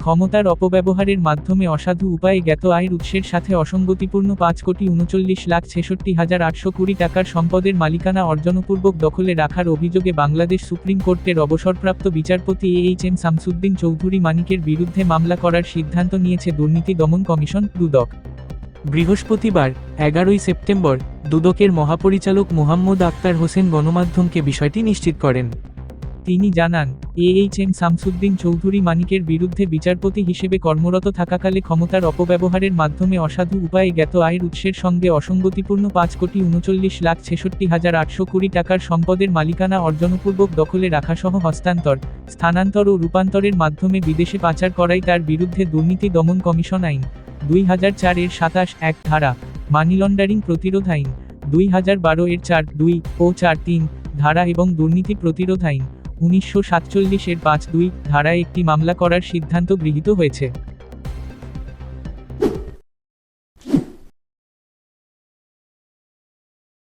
ক্ষমতার অপব্যবহারের মাধ্যমে অসাধু উপায়ে জ্ঞাত আয়ের উৎসের সাথে অসঙ্গতিপূর্ণ পাঁচ কোটি উনচল্লিশ লাখ ছেষট্টি হাজার আটশো কুড়ি টাকার সম্পদের মালিকানা অর্জনপূর্বক দখলে রাখার অভিযোগে বাংলাদেশ সুপ্রিম কোর্টের অবসরপ্রাপ্ত বিচারপতি A H M Shamsuddin Chowdhury মানিকের বিরুদ্ধে মামলা করার সিদ্ধান্ত নিয়েছে দুর্নীতি দমন কমিশন, দুদক। বৃহস্পতিবার, এগারোই সেপ্টেম্বর, দুদকের মহাপরিচালক মোহাম্মদ আক্তার হোসেন গণমাধ্যমকে বিষয়টি নিশ্চিত করেন। তিনি জানান, A H M Shamsuddin Chowdhury মানিকের বিরুদ্ধে বিচারপতি হিসেবে কর্মরত থাকাকালে ক্ষমতার অপব্যবহারের মাধ্যমে অসাধু উপায়ে জ্ঞাত আয়ের উৎসের সঙ্গে অসঙ্গতিপূর্ণ পাঁচ কোটি উনচল্লিশ লাখ ছেষট্টি হাজার আটশো কুড়ি টাকার সম্পদের মালিকানা অর্জনপূর্বক দখলে রাখাসহ হস্তান্তর, স্থানান্তর ও রূপান্তরের মাধ্যমে বিদেশে পাচার করাই তার বিরুদ্ধে দুর্নীতি দমন কমিশন আইন, দুই হাজার চার এর সাতাশ এক ধারা, মানি লন্ডারিং প্রতিরোধ আইন, দুই হাজার বারো এর চার দুই ও চার তিন ধারা এবং দুর্নীতি প্রতিরোধ আইন। উনিশশো সাতচল্লিশের পাঁচ দুই ধারায় একটি মামলা করার সিদ্ধান্ত গৃহীত হয়েছে।